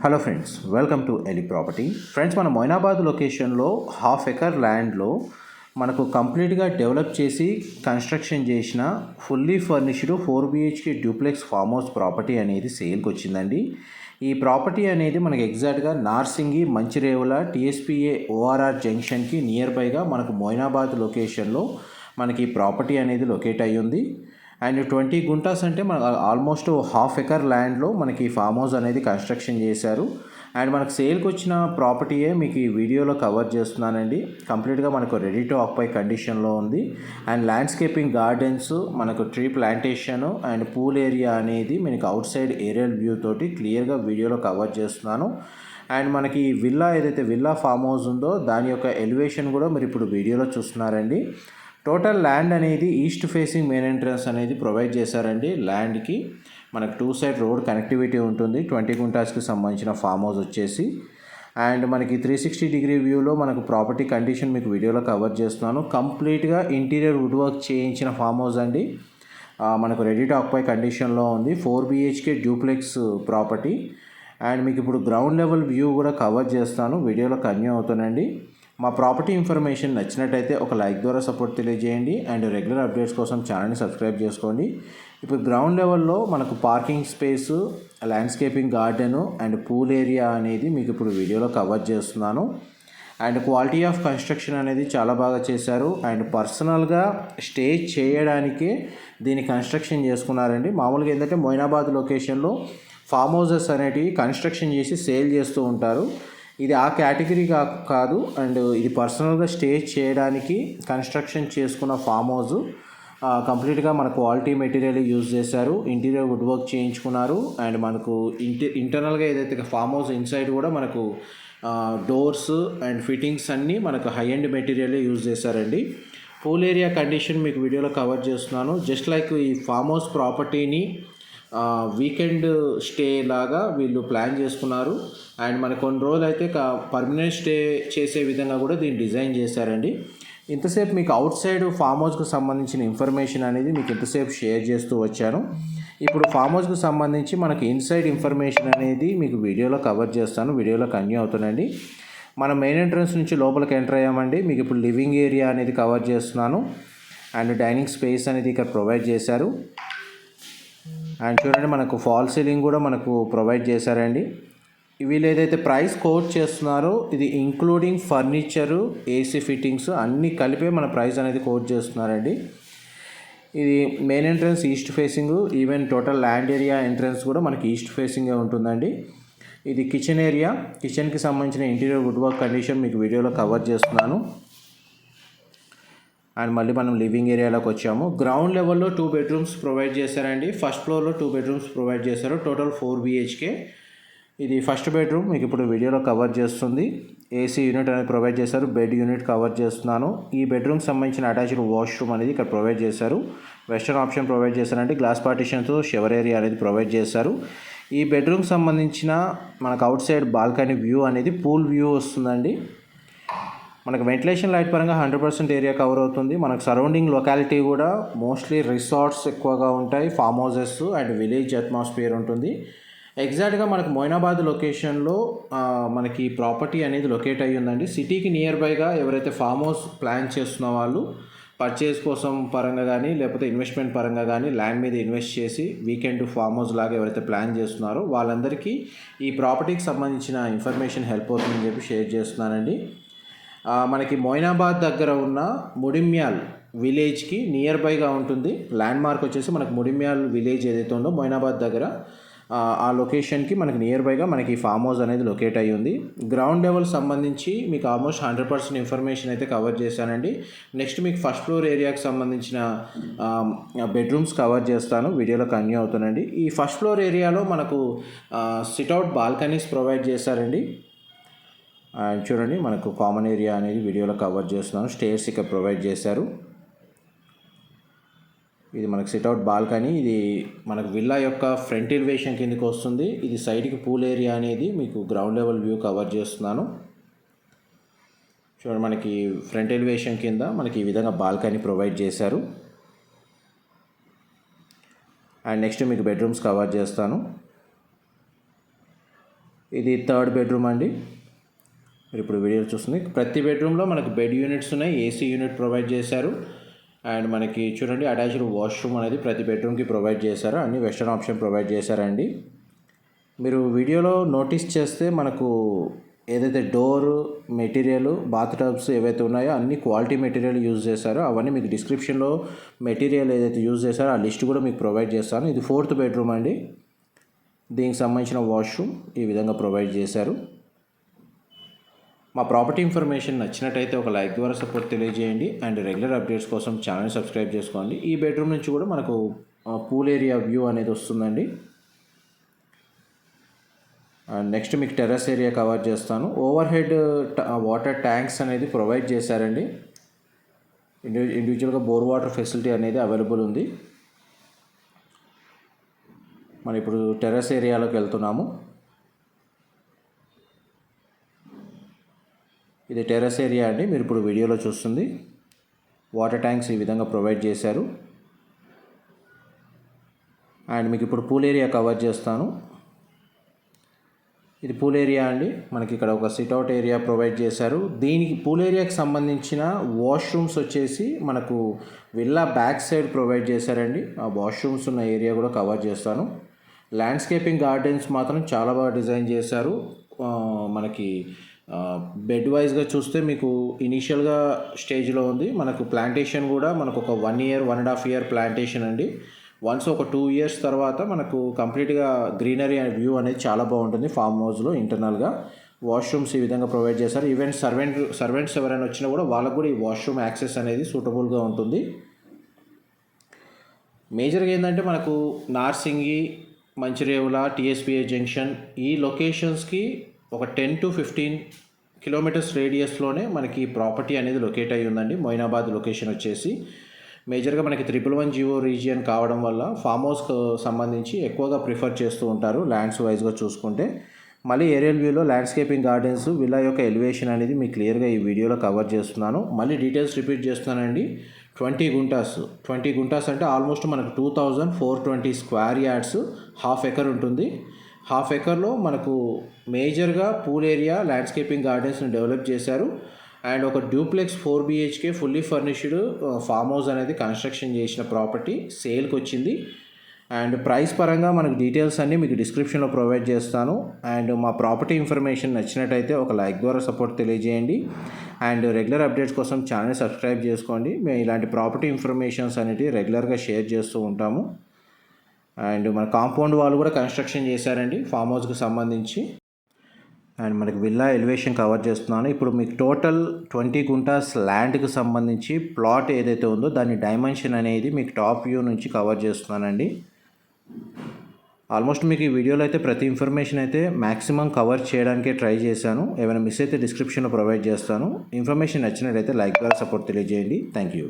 Hello friends welcome to Eli property friends మన మొయినాబాద్ లొకేషన్లో half acre ల్యాండ్లో మనకు కంప్లీట్గా డెవలప్ చేసి కన్స్ట్రక్షన్ చేసిన fully furnished four BHK duplex farm house property అనేది సేల్కి వచ్చిందండి. ఈ ప్రాపర్టీ అనేది మనకి ఎగ్జాక్ట్గా నార్సింగి మంచిరేవుల టీఎస్పీఏ ఓఆర్ఆర్ జంక్షన్కి నియర్ బైగా మనకు మొయినాబాద్ లొకేషన్లో మనకి ఈ ప్రాపర్టీ అనేది లొకేట్ అయ్యి ఉంది అండ్ ట్వంటీ గుంటాస్ అంటే మన ఆల్మోస్ట్ హాఫ్ ఎకర్ ల్యాండ్లో మనకి ఫామ్ హౌస్ అనేది కన్స్ట్రక్షన్ చేశారు. అండ్ మనకు సేల్కి వచ్చిన ప్రాపర్టీయే మీకు ఈ వీడియోలో కవర్ చేస్తున్నానండి. కంప్లీట్గా మనకు రెడీ టు ఆక్పై కండిషన్లో ఉంది. అండ్ ల్యాండ్స్కేపింగ్ గార్డెన్స్ మనకు tree plantation and pool area అనేది మనకి అవుట్ సైడ్ ఏరియల్ వ్యూ తోటి క్లియర్గా వీడియోలో కవర్ చేస్తున్నాను. అండ్ మనకి ఈ విల్లా ఏదైతే విల్లా ఫామ్ హౌస్ ఉందో దాని యొక్క ఎలివేషన్ కూడా మీరు ఇప్పుడు వీడియోలో చూస్తున్నారండి. టోటల్ ల్యాండ్ అనేది ఈస్ట్ ఫేసింగ్ మెయిన్ ఎంట్రన్స్ అనేది ప్రొవైడ్ చేశారండి. ల్యాండ్కి మనకు టూ సైడ్ రోడ్ కనెక్టివిటీ ఉంటుంది. ట్వంటీ గుంటాస్కి సంబంధించిన ఫామ్ హౌస్ వచ్చేసి. అండ్ మనకి త్రీ సిక్స్టీ డిగ్రీ వ్యూలో మనకు ప్రాపర్టీ కండిషన్ మీకు వీడియోలో కవర్ చేస్తున్నాను. కంప్లీట్గా ఇంటీరియర్ వుడ్ వర్క్ చేయించిన ఫామ్ హౌస్ అండి. మనకు రెడీ టు ఆక్పై కండిషన్లో ఉంది. Four BHK duplex property. And మీకు ఇప్పుడు గ్రౌండ్ లెవెల్ వ్యూ కూడా కవర్ చేస్తాను. వీడియోలో కన్యూ అవుతానండి. మా ప్రాపర్టీ ఇన్ఫర్మేషన్ నచ్చినట్టయితే ఒక లైక్ ద్వారా సపోర్ట్ తెలియజేయండి అండ్ రెగ్యులర్ అప్డేట్స్ కోసం ఛానల్ని సబ్స్క్రైబ్ చేసుకోండి. ఇప్పుడు గ్రౌండ్ లెవెల్లో మనకు parking space landscaping garden and pool area అనేది మీకు ఇప్పుడు వీడియోలో కవర్ చేస్తున్నాను. అండ్ క్వాలిటీ ఆఫ్ కన్స్ట్రక్షన్ అనేది చాలా బాగా చేశారు. అండ్ పర్సనల్గా స్టే చేయడానికే దీన్ని కన్స్ట్రక్షన్ చేసుకున్నారండి. మామూలుగా ఏంటంటే మొయినాబాద్ లొకేషన్లో ఫామ్ హౌసెస్ అనేటివి కన్స్ట్రక్షన్ చేసి సేల్ చేస్తూ ఉంటారు. ఇది ఆ కేటగిరీ కా కాదు. అండ్ ఇది పర్సనల్గా స్టే చేయడానికి కన్స్ట్రక్షన్ చేసుకున్న ఫామ్ హౌస్. కంప్లీట్గా మన క్వాలిటీ మెటీరియల్ యూజ్ చేశారు. ఇంటీరియర్ వుడ్ వర్క్ చేయించుకున్నారు. అండ్ మనకు ఇంటి ఇంటర్నల్గా ఏదైతే ఫామ్ హౌస్ ఇన్సైడ్ కూడా మనకు డోర్స్ అండ్ ఫిట్టింగ్స్ అన్నీ మనకు హై ఎండ్ మెటీరియల్ యూజ్ చేశారండి. పూల్ ఏరియా కండిషన్ మీకు వీడియోలో కవర్ చేస్తున్నాను. జస్ట్ లైక్ ఈ ఫామ్ హౌస్ ప్రాపర్టీని వీకెండ్ స్టే లాగా వీళ్ళు ప్లాన్ చేసుకున్నారు. అండ్ మన కొన్ని రోజులు అయితే పర్మనెంట్ స్టే చేసే విధంగా కూడా దీన్ని డిజైన్ చేశారండి. ఇంతసేపు మీకు అవుట్ సైడ్ ఫామ్ హౌస్కి సంబంధించిన ఇన్ఫర్మేషన్ అనేది మీకు ఇంతసేపు షేర్ చేస్తూ వచ్చాను. ఇప్పుడు ఫామ్ హౌస్కి సంబంధించి మనకి ఇన్సైడ్ ఇన్ఫర్మేషన్ అనేది మీకు వీడియోలో కవర్ చేస్తాను. వీడియోలో కన్యూ అవుతుందండి. మన మెయిన్ ఎంట్రన్స్ నుంచి లోపలికి ఎంటర్ అయ్యామండి. మీకు ఇప్పుడు లివింగ్ ఏరియా అనేది కవర్ చేస్తున్నాను. అండ్ డైనింగ్ స్పేస్ అనేది ఇక్కడ ప్రొవైడ్ చేశారు. అండ్ చూడండి మనకు ఫాల్ సీలింగ్ కూడా మనకు ప్రొవైడ్ చేశారండి. వీళ్ళు ఏదైతే ప్రైస్ కోట్ చేస్తున్నారో ఇది ఇంక్లూడింగ్ ఫర్నిచరు ఏసీ ఫిట్టింగ్స్ అన్నీ కలిపే మన ప్రైస్ అనేది కోట్ చేస్తున్నారండి. ఇది main entrance east facing even total land area entrance కూడా మనకి ఈస్ట్ ఫేసింగే ఉంటుందండి. ఇది కిచెన్ ఏరియా కిచెన్కి సంబంధించిన ఇంటీరియర్ వుడ్ వర్క్ కండిషన్ మీకు వీడియోలో కవర్ చేస్తున్నాను. అండ్ మళ్ళీ మనం లివింగ్ ఏరియాలోకి వచ్చాము. గ్రౌండ్ లెవెల్లో టూ బెడ్రూమ్స్ ప్రొవైడ్ చేశారండి. ఫస్ట్ ఫ్లోర్లో టూ బెడ్రూమ్స్ ప్రొవైడ్ చేశారు. టోటల్ ఫోర్ బిహెచ్కే ఇది ఫస్ట్ బెడ్రూమ్. మీకు ఇప్పుడు వీడియోలో కవర్ చేస్తుంది. ఏసీ యూనిట్ అనేది ప్రొవైడ్ చేశారు. బెడ్ యూనిట్ కవర్ చేస్తున్నాను. ఈ బెడ్రూమ్ సంబంధించిన అటాచ్డ్ వాష్రూమ్ అనేది ఇక్కడ ప్రొవైడ్ చేశారు. వెస్టర్న్ ఆప్షన్ ప్రొవైడ్ చేశారంటే గ్లాస్ పార్టిషన్తో షవర్ ఏరియా అనేది ప్రొవైడ్ చేశారు. ఈ బెడ్రూమ్ సంబంధించిన మనకు అవుట్ సైడ్ బాల్కనీ వ్యూ అనేది పూల్ వ్యూ వస్తుందండి. మనకు వెంటిలేషన్ లైట్ పరంగా హండ్రెడ్ పర్సెంట్ ఏరియా కవర్ అవుతుంది. మనకు సరౌండింగ్ లొకాలిటీ కూడా మోస్ట్లీ రిసార్ట్స్ ఎక్కువగా ఉంటాయి farm houses and village atmosphere ఉంటుంది. ఎగ్జాక్ట్గా మనకు మొయినాబాద్ లొకేషన్లో మనకి ప్రాపర్టీ అనేది లొకేట్ అయ్యి ఉందండి. సిటీకి నియర్ బైగా ఎవరైతే ఫామ్ హౌస్ ప్లాన్ చేస్తున్న వాళ్ళు పర్చేస్ కోసం పరంగా కానీ లేకపోతే ఇన్వెస్ట్మెంట్ పరంగా కానీ ల్యాండ్ మీద ఇన్వెస్ట్ చేసి వీకెండ్ ఫామ్ హౌస్ లాగా ఎవరైతే ప్లాన్ చేస్తున్నారో వాళ్ళందరికీ ఈ ప్రాపర్టీకి సంబంధించిన ఇన్ఫర్మేషన్ హెల్ప్ అవుతుందని చెప్పి షేర్ చేస్తున్నానండి. మనకి మొయినాబాద్ దగ్గర ఉన్న ముడిమ్యాల్ విలేజ్కి నియర్ బైగా ఉంటుంది. ల్యాండ్ మార్క్ వచ్చేసి మనకు ముడిమ్యాల్ విలేజ్ ఏదైతే ఉందో మొయినాబాద్ దగ్గర. ఆ, లొకేషన్కి మనకి నియర్ బైగా మనకి ఫామ్ హౌస్ అనేది లొకేట్ అయ్యి ఉంది. గ్రౌండ్ లెవెల్ సంబంధించి మీకు ఆల్మోస్ట్ హండ్రెడ్ పర్సెంట్ ఇన్ఫర్మేషన్ అయితే కవర్ చేశానండి. నెక్స్ట్ మీకు ఫస్ట్ ఫ్లోర్ ఏరియాకి సంబంధించిన బెడ్రూమ్స్ కవర్ చేస్తాను. వీడియోలో కన్యూ అవుతానండి. ఈ ఫస్ట్ ఫ్లోర్ ఏరియాలో మనకు సిట్అవుట్ బాల్కనీస్ ప్రొవైడ్ చేశారండి. అండ్ చూడండి మనకు కామన్ ఏరియా అనేది వీడియోలో కవర్ చేస్తున్నాను. స్టేర్స్ ఇక్కడ ప్రొవైడ్ చేశారు. ఇది మనకు సిట్అవుట్ బాల్కనీ ఇది మనకు విల్లా యొక్క ఫ్రంట్ ఎలివేషన్ కిందకి వస్తుంది. ఇది సైడ్కి పూల్ ఏరియా అనేది మీకు గ్రౌండ్ లెవెల్ వ్యూ కవర్ చేస్తున్నాను. చూడండి మనకి ఫ్రంట్ ఎలివేషన్ కింద మనకి ఈ విధంగా బాల్కనీ ప్రొవైడ్ చేశారు. అండ్ నెక్స్ట్ మీకు బెడ్రూమ్స్ కవర్ చేస్తాను. ఇది థర్డ్ బెడ్రూమ్ అండి. మీరు ఇప్పుడు వీడియో చూస్తుంది. ప్రతి బెడ్రూమ్లో మనకు బెడ్ యూనిట్స్ ఉన్నాయి. ఏసీ యూనిట్ ప్రొవైడ్ చేశారు. అండ్ మనకి చూడండి అటాచ్డ్ వాష్రూమ్ అనేది ప్రతి బెడ్రూమ్కి ప్రొవైడ్ చేశారు. అన్ని వెస్టర్న్ ఆప్షన్ ప్రొవైడ్ చేశారండి. మీరు వీడియోలో నోటీస్ చేస్తే మనకు ఏదైతే డోర్ మెటీరియల్ బాత్ టబ్స్ ఏవైతే ఉన్నాయో అన్ని క్వాలిటీ మెటీరియల్ యూజ్ చేశారో. అవన్నీ మీకు డిస్క్రిప్షన్లో మెటీరియల్ ఏదైతే యూజ్ చేశారో ఆ లిస్ట్ కూడా మీకు ప్రొవైడ్ చేస్తాను. ఇది ఫోర్త్ బెడ్రూమ్ అండి. దీనికి సంబంధించిన వాష్రూమ్ ఈ విధంగా ప్రొవైడ్ చేశారు. మా ప్రాపర్టీ ఇన్ఫర్మేషన్ నచ్చినట్టయితే ఒక లైక్ ద్వారా సపోర్ట్ తెలియజేయండి అండ్ రెగ్యులర్ అప్డేట్స్ కోసం ఛానల్ సబ్స్క్రైబ్ చేసుకోండి. ఈ బెడ్రూమ్ నుంచి కూడా మనకు పూల్ ఏరియా వ్యూ అనేది వస్తుందండి. అండ్ నెక్స్ట్ మీకు టెర్రస్ ఏరియా కవర్ చేస్తాను. ఓవర్ హెడ్ వాటర్ ట్యాంక్స్ అనేది ప్రొవైడ్ చేశారండి. ఇండి ఇండివిజువల్గా బోర్ వాటర్ ఫెసిలిటీ అనేది అవైలబుల్ ఉంది. మనం ఇప్పుడు టెర్రస్ ఏరియాలోకి వెళ్తున్నాము. ఇది టెర్రస్ ఏరియా అండి. మీరు ఇప్పుడు వీడియోలో చూస్తుంది. వాటర్ ట్యాంక్స్ ఈ విధంగా ప్రొవైడ్ చేశారు. అండ్ మీకు ఇప్పుడు పూల్ ఏరియా కవర్ చేస్తాను. ఇది పూల్ ఏరియా అండి. మనకి ఇక్కడ ఒక సిట్అవుట్ ఏరియా ప్రొవైడ్ చేశారు. దీనికి పూల్ ఏరియాకి సంబంధించిన వాష్రూమ్స్ వచ్చేసి మనకు విల్లా బ్యాక్ సైడ్ ప్రొవైడ్ చేశారండి. ఆ వాష్రూమ్స్ ఉన్న ఏరియా కూడా కవర్ చేస్తాను. ల్యాండ్స్కేపింగ్ గార్డెన్స్ మాత్రం చాలా బాగా డిజైన్ చేశారు. మనకి బెడ్ వైజ్గా చూస్తే మీకు ఇనీషియల్గా స్టేజ్లో ఉంది. మనకు ప్లాంటేషన్ కూడా మనకు ఒక one year one and half year plantation అండి. వన్స్ ఒక టూ ఇయర్స్ తర్వాత మనకు కంప్లీట్గా గ్రీనరీ అండ్ వ్యూ అనేది చాలా బాగుంటుంది ఫామ్ హౌస్లో ఇంటర్నల్గా వాష్రూమ్స్ ఈ విధంగా ప్రొవైడ్ చేశారు ఈవెన్ సర్వెంట్ సర్వెంట్స్ ఎవరైనా వచ్చినా కూడా వాళ్ళకు కూడా ఈ వాష్రూమ్ యాక్సెస్ అనేది సూటబుల్గా ఉంటుంది. మేజర్గా ఏంటంటే మనకు నార్సింగి మంచిరేవుల టీఎస్పిఏ జంక్షన్ ఈ లొకేషన్స్కి ఒక టెన్ టు ఫిఫ్టీన్ కిలోమీటర్స్ రేడియస్లోనే మనకి ప్రాపర్టీ అనేది లొకేట్ అయి ఉందండి. మొయినాబాద్ లొకేషన్ వచ్చేసి. మేజర్గా మనకి త్రిపుల్ వన్ జియో రీజియన్ కావడం వల్ల ఫామ్ హౌస్కి సంబంధించి ఎక్కువగా ప్రిఫర్ చేస్తూ ఉంటారు ల్యాండ్స్ వైజ్గా చూసుకుంటే. మళ్ళీ ఏరియల్ వ్యూలో ల్యాండ్స్కేపింగ్ గార్డెన్స్ విల్లా యొక్క ఎలివేషన్ అనేది మీకు క్లియర్గా ఈ వీడియోలో కవర్ చేస్తున్నాను. మళ్ళీ డీటెయిల్స్ రిపీట్ చేస్తున్నానండి. ట్వంటీ గుంటాస్ ట్వంటీ గుంటాస్ అంటే ఆల్మోస్ట్ మనకు two thousand four twenty square yards half acre ఉంటుంది. హాఫ్ ఎకర్లో మనకు మేజర్గా పూల్ ఏరియా ల్యాండ్స్కేపింగ్ గార్డెన్స్ని డెవలప్ చేశారు. అండ్ ఒక duplex four BHK fully furnished farm house అనేది కన్స్ట్రక్షన్ చేసిన ప్రాపర్టీ సేల్కి వచ్చింది. అండ్ ప్రైస్ పరంగా మనకు డీటెయిల్స్ అన్నీ మీకు డిస్క్రిప్షన్లో ప్రొవైడ్ చేస్తాను. అండ్ మా ప్రాపర్టీ ఇన్ఫర్మేషన్ నచ్చినట్టయితే ఒక లైక్ ద్వారా సపోర్ట్ తెలియజేయండి. అండ్ రెగ్యులర్ అప్డేట్స్ కోసం ఛానల్ సబ్స్క్రైబ్ చేసుకోండి. మేము ఇలాంటి ప్రాపర్టీ ఇన్ఫర్మేషన్స్ అనేవి రెగ్యులర్గా షేర్ చేస్తూ ఉంటాము. అండ్ మన కాంపౌండ్ వాళ్ళు కూడా కన్స్ట్రక్షన్ చేశారండి ఫామ్ హౌస్కి సంబంధించి. అండ్ మనకి విల్లా ఎలివేషన్ కవర్ చేస్తున్నాను. ఇప్పుడు మీకు టోటల్ ట్వంటీ గుంటాస్ ల్యాండ్కి సంబంధించి ప్లాట్ ఏదైతే ఉందో దాని డైమెన్షన్ అనేది మీకు టాప్ వ్యూ నుంచి కవర్ చేస్తున్నానండి. ఆల్మోస్ట్ మీకు ఈ వీడియోలో అయితే ప్రతి ఇన్ఫర్మేషన్ అయితే మ్యాక్సిమం కవర్ చేయడానికే ట్రై చేశాను. ఏమైనా మిస్ అయితే డిస్క్రిప్షన్లో ప్రొవైడ్ చేస్తాను. ఇన్ఫర్మేషన్ నచ్చినట్లయితే లైక్ ద్వారా సపోర్ట్ తెలియజేయండి. Thank you.